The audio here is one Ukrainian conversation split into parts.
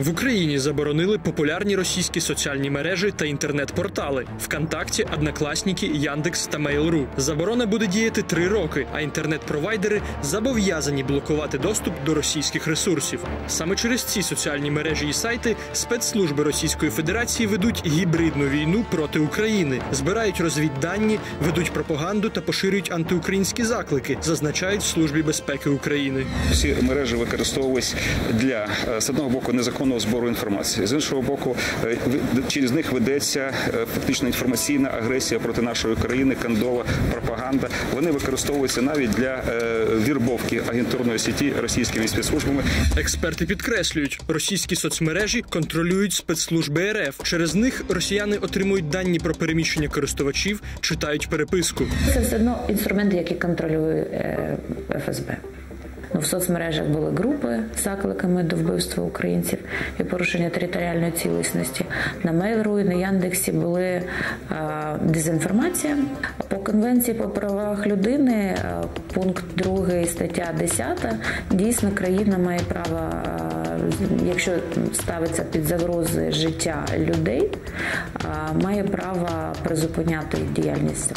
В Україні заборонили популярні російські соціальні мережі та інтернет-портали ВКонтакті, Однокласники, Яндекс та Mail.ru. Заборона буде діяти три роки, а інтернет-провайдери зобов'язані блокувати доступ до російських ресурсів. Саме через ці соціальні мережі і сайти спецслужби Російської Федерації ведуть гібридну війну проти України, збирають розвіддані, ведуть пропаганду та поширюють антиукраїнські заклики, зазначають в службі безпеки України. Всі мережі використовувались для е, з одного боку незаконного збору інформації, з іншого боку, е, через них ведеться е, фактично інформаційна агресія проти нашої країни, кандова пропаганда. Вони використовуються навіть для е, вірбовки агентурної сіті російськими спецслужбами. Експерти підкреслюють, російські соцмережі контролюють спецслужби РФ. Через них росіяни отримують дані про переміщення користувачів, читають переписку. Це все одно інструмент, який контролює ФСБ. В соцмережах були групи з закликами до вбивства українців і порушення територіальної цілісності. На Mail.ru і на Яндексі були е, дезінформація. По конвенції по правах людини, е, пункт 2 стаття 10, дійсно країна має право, е, якщо ставиться під загрози життя людей, має право призупиняти діяльність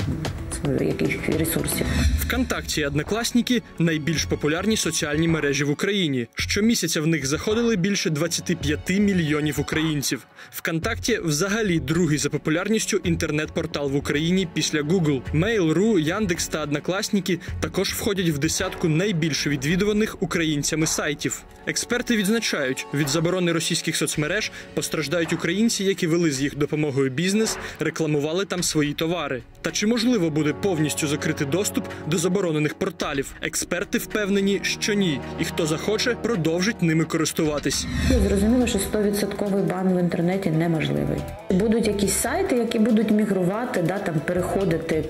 якихось ресурсів. ВКонтакті і Однокласники найбільш популярні соціальні мережі в Україні. Щомісяця в них заходили більше 25 мільйонів українців. ВКонтакті взагалі другий за популярністю інтернет-портал в Україні після Google. Mail.ru, Яндекс та Однокласники також входять в десятку найбільш відвідуваних українцями сайтів. Експерти відзначають, від заборони російських соцмереж постраждають українці, які вели з їх допомогою бізнес, рекламували там свої товари. Та чи можливо буде повністю закрити доступ до заборонених порталів? Експерти впевнені, що ні, і хто захоче, продовжить ними користуватись. Зрозуміло, що 100% бан в інтернеті неможливий. Будуть якісь сайти, які будуть мігрувати, да, там переходити,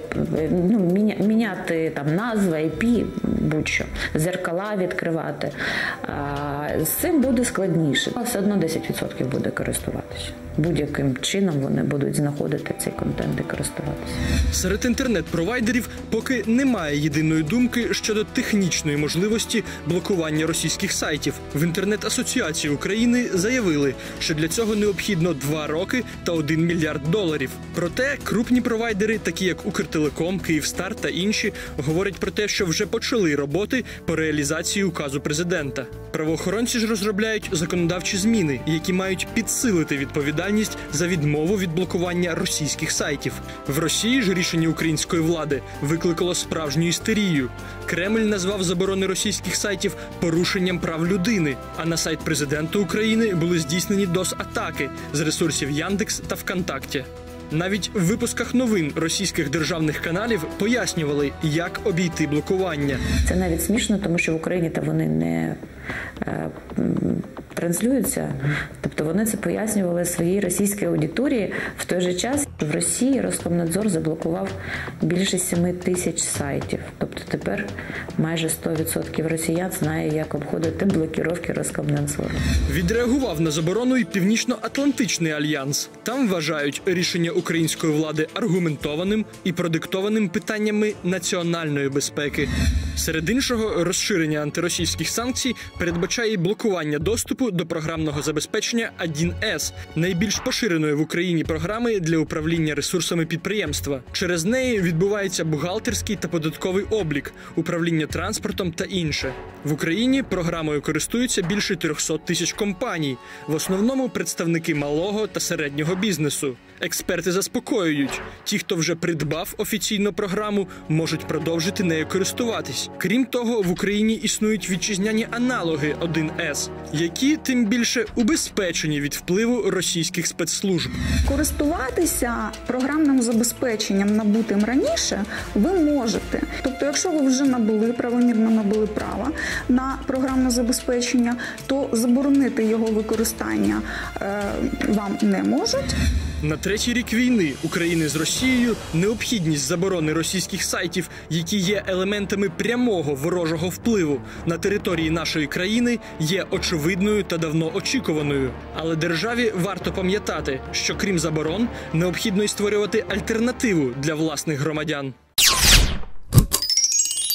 ну, міня, міняти там назва, IP, будь-що, зеркала відкривати. З цим буде складніше. Все одно 10% буде користуватися. Будь-яким чином вони будуть знаходити цей контент і користуватися. Серед інтернет-провайдерів поки немає єдиної думки щодо технічної можливості блокування російських сайтів. В інтернет-асоціації України заявили, що для цього необхідно два роки та 1 мільярд доларів. Проте крупні провайдери, такі як Укртелеком, Київстар та інші, говорять про те, що вже почали роботи по реалізації указу президента. Правоохоронці ж розробляють законодавчі зміни, які мають підсилити відповідальність за відмову від блокування російських сайтів. В Росії ж рішення української влади викликало справжню істерію. Кремль назвав заборони російських сайтів порушенням прав людини. А на сайт президента України були здійснені дос-атаки з ресурсів Яндекс та ВКонтакті. Навіть в випусках новин російських державних каналів пояснювали, як обійти блокування. Це навіть смішно, тому що в Україні та вони не е, транслюються. Тобто вони це пояснювали своїй російській аудиторії в той же час. В Росії Роскомнадзор заблокував більше 7 тисяч сайтів. Тобто тепер майже 100% росіян знає, як обходити блокіровки Роскомнадзору. Відреагував на заборону і Північно-Атлантичний альянс. Там вважають рішення української влади аргументованим і продиктованим питаннями національної безпеки. Серед іншого, розширення антиросійських санкцій передбачає блокування доступу до програмного забезпечення 1С, найбільш поширеної в Україні програми для управління ресурсами підприємства. Через неї відбувається бухгалтерський та податковий облік, управління транспортом та інше. В Україні програмою користуються більше 300 тисяч компаній, в основному представники малого та середнього бізнесу. Експерти заспокоюють, ті, хто вже придбав офіційну програму, можуть продовжити нею Крім того, в Україні існують вітчизняні аналоги 1С, які тим більше убезпечені від впливу російських спецслужб. Користуватися програмним забезпеченням набутим раніше ви можете. Тобто, якщо ви вже набули правомірно набули права на програмне забезпечення, то заборонити його використання е, вам не можуть. На третій рік війни України з Росією необхідність заборони російських сайтів, які є елементами прямого ворожого впливу на території нашої країни, є очевидною та давно очікуваною. Але державі варто пам'ятати, що крім заборон, необхідно й створювати альтернативу для власних громадян.